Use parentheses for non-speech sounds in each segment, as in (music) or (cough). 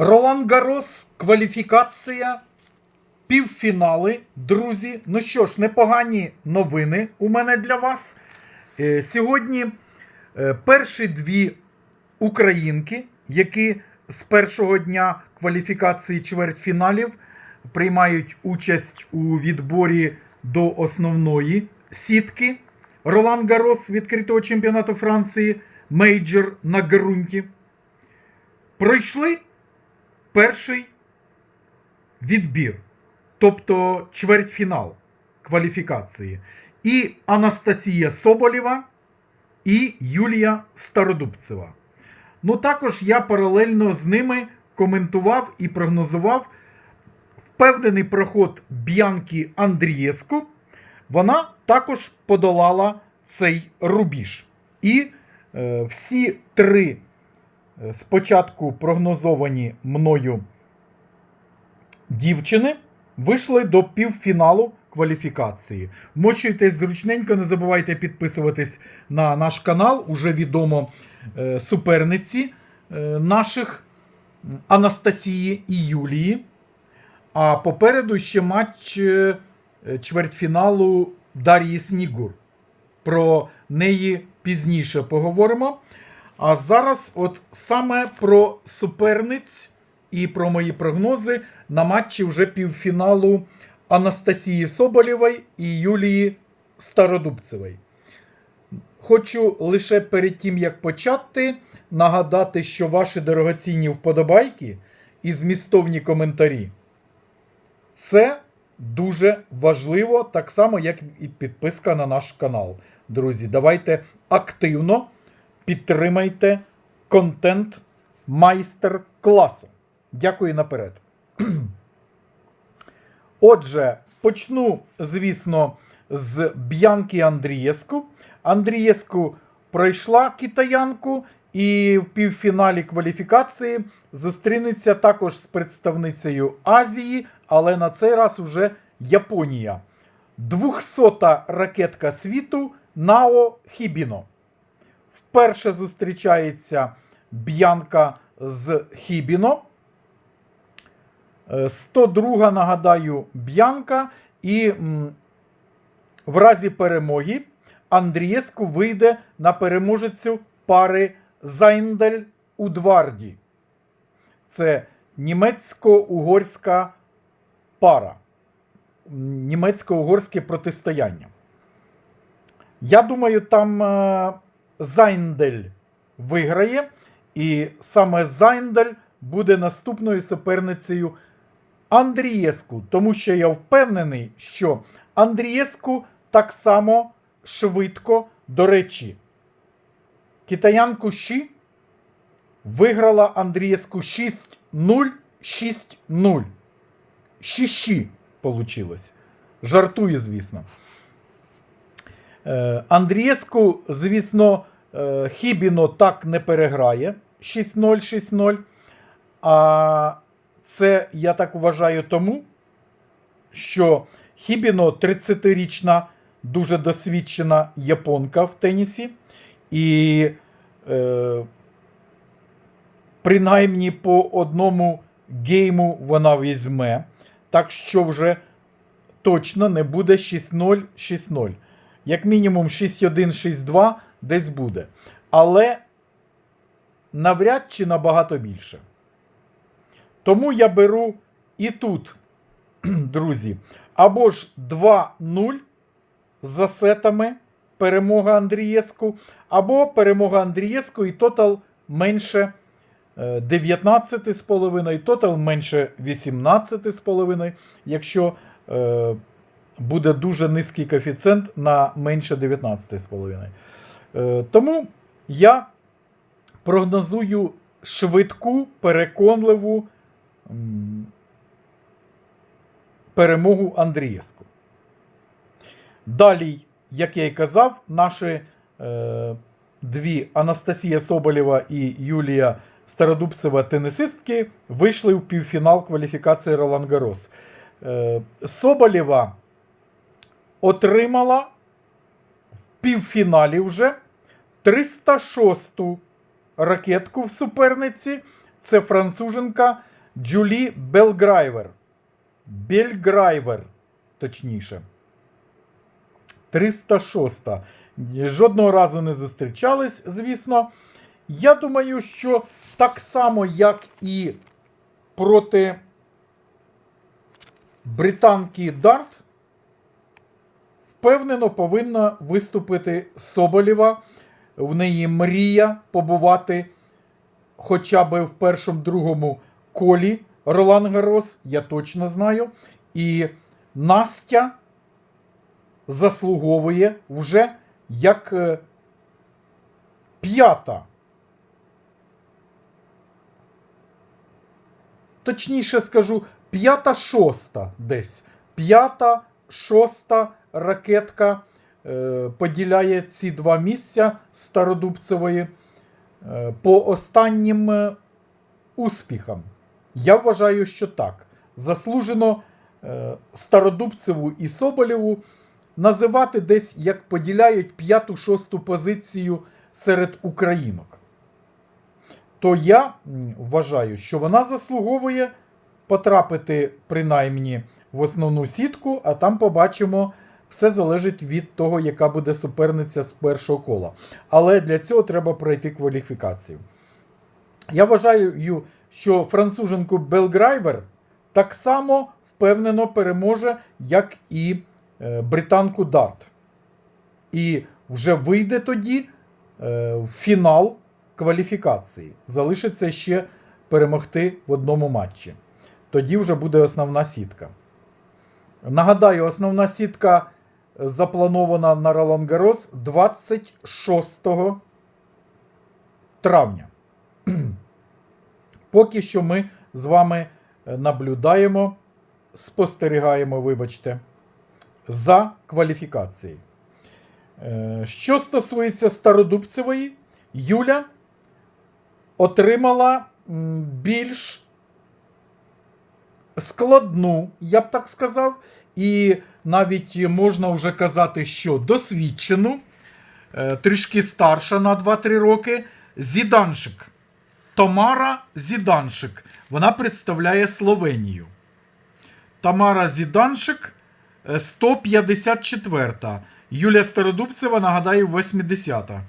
Ролан Гарос, кваліфікація, півфінали, друзі. Ну що ж, непогані новини у мене для вас. Е, Сьогодні е, перші дві українки, які з першого дня кваліфікації чвертьфіналів приймають участь у відборі до основної сітки. Ролан Гарос відкритого чемпіонату Франції, мейджор на ґрунті. Пройшли перший відбір, тобто чвертьфінал кваліфікації. І Анастасія Соболєва, і Юлія Стародубцева. Ну, також я паралельно з ними коментував і прогнозував впевнений проход Б'янки Андрієску. Вона також подолала цей рубіж. І е, всі три спочатку прогнозовані мною дівчини вийшли до півфіналу кваліфікації. Вмочуйтесь зручненько, не забувайте підписуватись на наш канал. Уже відомо е, суперниці е, наших Анастасії і Юлії. А попереду ще матч е, чвертьфіналу Дар'ї Снігур. Про неї пізніше поговоримо. А зараз, от саме про суперниць і про мої прогнози на матчі вже півфіналу Анастасії Соболєвої і Юлії Стародубцевої. Хочу лише перед тим, як почати, нагадати, що ваші дорогоцінні вподобайки і змістовні коментарі це дуже важливо, так само, як і підписка на наш канал. Друзі, давайте активно підтримайте контент майстер-класу. Дякую наперед. (clears throat) Отже, почну, звісно, з Б'янки Андрієску. Андрієску пройшла китаянку і в півфіналі кваліфікації зустрінеться також з представницею Азії, але на цей раз уже Японія. 200-та ракетка світу Нао Хібіно. Вперше зустрічається Б'янка з Хібіно. Е, 102 нагадаю, Б'янка. І в разі перемоги Андрієску вийде на переможецю пари Зайндель Удварді. Це німецько-угорська пара. Німецько-угорське протистояння. Я думаю, там е, Зайндель виграє, і саме Зайндель буде наступною суперницею Андрієску, тому що я впевнений, що Андрієску так само швидко, до речі, китаянку Ші виграла Андрієску 6-0, 6-0. Ші-ші получилось. Жартую, звісно. Е, Андрієску, звісно, е, Хібіно так не переграє 6-0, 6-0. А це, я так вважаю, тому, що Хібіно 30-річна, дуже досвідчена японка в тенісі. І е, принаймні по одному гейму вона візьме. Так що вже точно не буде 6-0, 6-0. Як мінімум 6-1, 6-2 десь буде. Але навряд чи набагато більше. Тому я беру і тут, (clears throat) друзі, або ж 2-0 за сетами перемога Андрієску, або перемога Андрієску і тотал менше 19,5, тотал менше 18,5, якщо е, буде дуже низький коефіцієнт на менше 19,5. Е, тому я прогнозую швидку, переконливу перемогу Андрієску. Далі, як я і казав, наші е, дві Анастасія Соболєва і Юлія Стародубцева тенісистки вийшли в півфінал кваліфікації Ролан Гарос. Е, Соболєва отримала в півфіналі вже 306-ту ракетку в суперниці це француженка Джулі Белграйвер. Бельграйвер, точніше. 306. Жодного разу не зустрічались, звісно. Я думаю, що так само, як і проти британки Дарт, впевнено повинна виступити Соболєва. В неї мрія побувати хоча б в першому другому колі Ролан Гарос, я точно знаю. І Настя заслуговує вже як е, п'ята. Точніше скажу, п'ята-шоста десь. П'ята, шоста ракетка е, поділяє ці два місця Стародубцевої е, по останнім е, успіхам. Я вважаю, що так. Заслужено Стародубцеву і Соболєву називати десь як поділяють п'яту-шосту позицію серед українок. То я вважаю, що вона заслуговує потрапити принаймні в основну сітку, а там побачимо. Все залежить від того, яка буде суперниця з першого кола. Але для цього треба пройти кваліфікацію. Я вважаю, що француженку Белграйвер так само впевнено переможе, як і е, британку Дарт. І вже вийде тоді е, в фінал кваліфікації. Залишиться ще перемогти в одному матчі. Тоді вже буде основна сітка. Нагадаю, основна сітка запланована на Ролан Гарос 26 травня. (clears throat) Поки що ми з вами наблюдаємо, спостерігаємо, вибачте, за кваліфікацією. Е, Що стосується Стародубцевої, Юля отримала більш складну, я б так сказав, і навіть можна вже казати, що досвідчену, е, трішки старша на 2-3 роки, Зіданшик. Тамара Зіданшик. Вона представляє Словенію. Тамара Зіданшик е, 154. Юлія Стародубцева, нагадаю, 80. Е,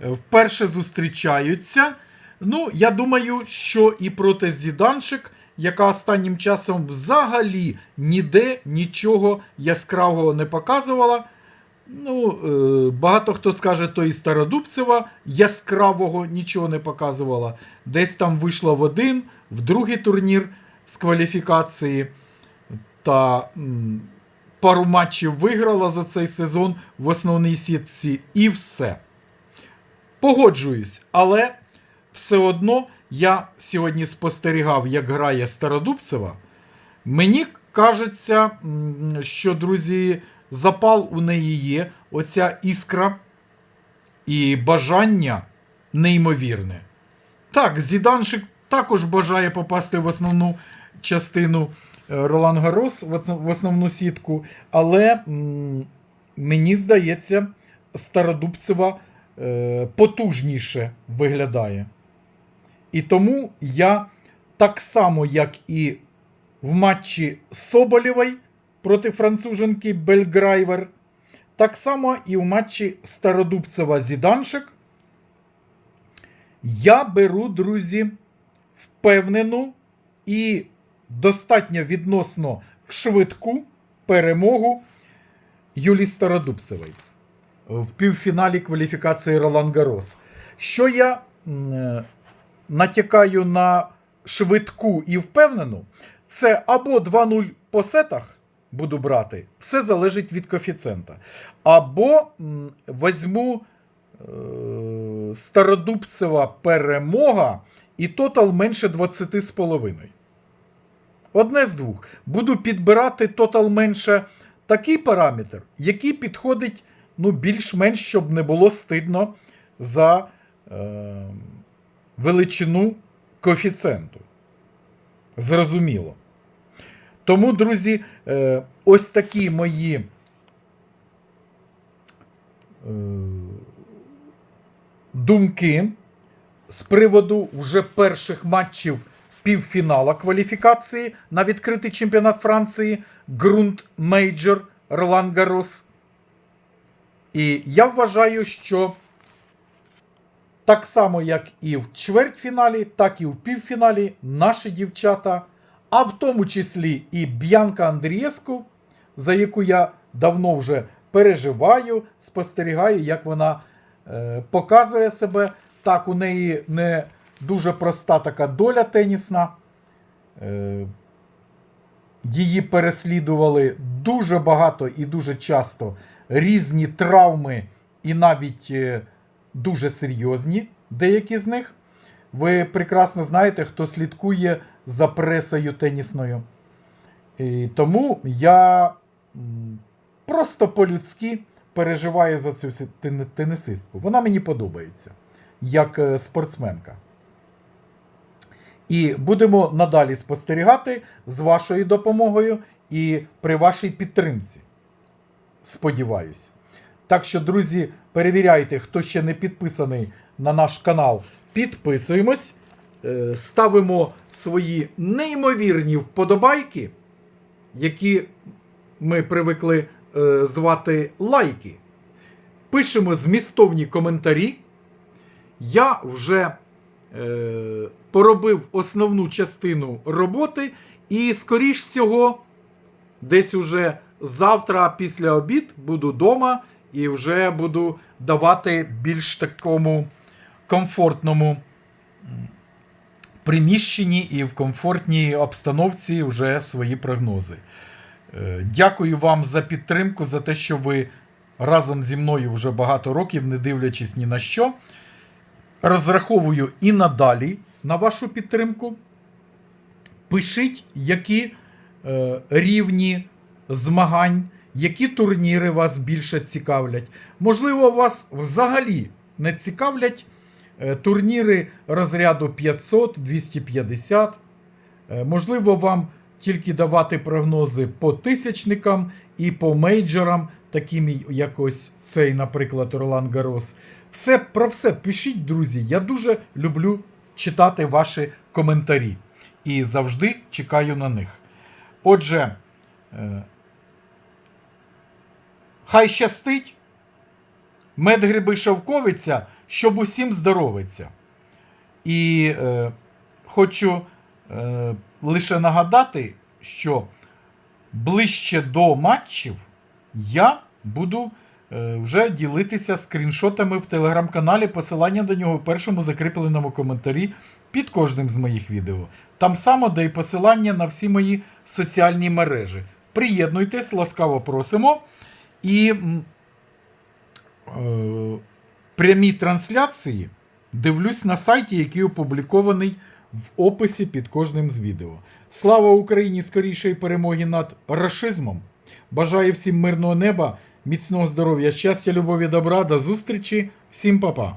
Вперше зустрічаються. Ну, я думаю, що і проти Зіданшик, яка останнім часом взагалі ніде нічого яскравого не показувала. Ну, е, багато хто скаже, то і Стародубцева яскравого нічого не показувала. Десь там вийшла в один, в другий турнір з кваліфікації. Та пару матчів виграла за цей сезон в основній сітці і все. Погоджуюсь, але все одно я сьогодні спостерігав, як грає Стародубцева. Мені кажеться, що, друзі, запал у неї є, оця іскра і бажання неймовірне. Так, Зіданшик також бажає попасти в основну частину е, Ролан Гарос, в основну сітку, але мені здається, Стародубцева е, потужніше виглядає. І тому я так само, як і в матчі Соболєвої проти француженки Бельграйвер, так само і в матчі Стародубцева Зіданшик. Я беру, друзі, впевнену і достатньо відносно швидку перемогу Юлії Стародубцевої в півфіналі кваліфікації Ролан Гарос. Що я е, натякаю на швидку і впевнену, це або 2-0 по сетах буду брати, все залежить від коефіцієнта. Або м, візьму е, Стародубцева перемога і тотал менше 20,5. Одне з двох. Буду підбирати тотал менше такий параметр, який підходить ну, більш-менш, щоб не було стидно за е, величину коефіцієнту. Зрозуміло. Тому, друзі, е, ось такі мої е, думки з приводу вже перших матчів півфінала кваліфікації на відкритий чемпіонат Франції ґрунт мейджор Ролан Гарос. І я вважаю, що так само, як і в чвертьфіналі, так і в півфіналі наші дівчата, а в тому числі і Б'янка Андрієску, за яку я давно вже переживаю, спостерігаю, як вона е, показує себе. Так, у неї не дуже проста така доля тенісна. Е, її переслідували дуже багато і дуже часто різні травми, і навіть е, дуже серйозні деякі з них. Ви прекрасно знаєте, хто слідкує за пресою тенісною. І тому я просто по-людськи переживаю за цю тенісистку. Вона мені подобається як е, спортсменка. І будемо надалі спостерігати з вашою допомогою і при вашій підтримці. Сподіваюсь. Так що, друзі, перевіряйте, хто ще не підписаний на наш канал. Підписуємось, е, ставимо свої неймовірні вподобайки, які ми привикли е, звати лайки. Пишемо змістовні коментарі. Я вже е, поробив основну частину роботи, і, скоріш всього, десь уже завтра після обід буду вдома і вже буду давати більш такому комфортному приміщенні і в комфортній обстановці вже свої прогнози. Е, Дякую вам за підтримку, за те, що ви разом зі мною вже багато років, не дивлячись ні на що. Розраховую і надалі на вашу підтримку. Пишіть, які е, рівні змагань, які турніри вас більше цікавлять. Можливо, вас взагалі не цікавлять е, турніри розряду 500, 250. Е, можливо, вам тільки давати прогнози по тисячникам і по мейджорам, таким як ось цей, наприклад, Ролан Гарос. Все про все пишіть, друзі. Я дуже люблю читати ваші коментарі і завжди чекаю на них. Отже, е, хай щастить, медгриби шовковиця, щоб усім здоровиться. І е, хочу е, лише нагадати, що ближче до матчів я буду е, вже ділитися скріншотами в телеграм-каналі. Посилання до нього в першому закріпленому коментарі під кожним з моїх відео. Там само, де і посилання на всі мої соціальні мережі. Приєднуйтесь, ласкаво просимо. І е, прямі трансляції дивлюсь на сайті, який опублікований в описі під кожним з відео. Слава Україні! Скорішої перемоги над рашизмом! Бажаю всім мирного неба, міцного здоров'я, щастя, любові, добра, до зустрічі, всім па-па!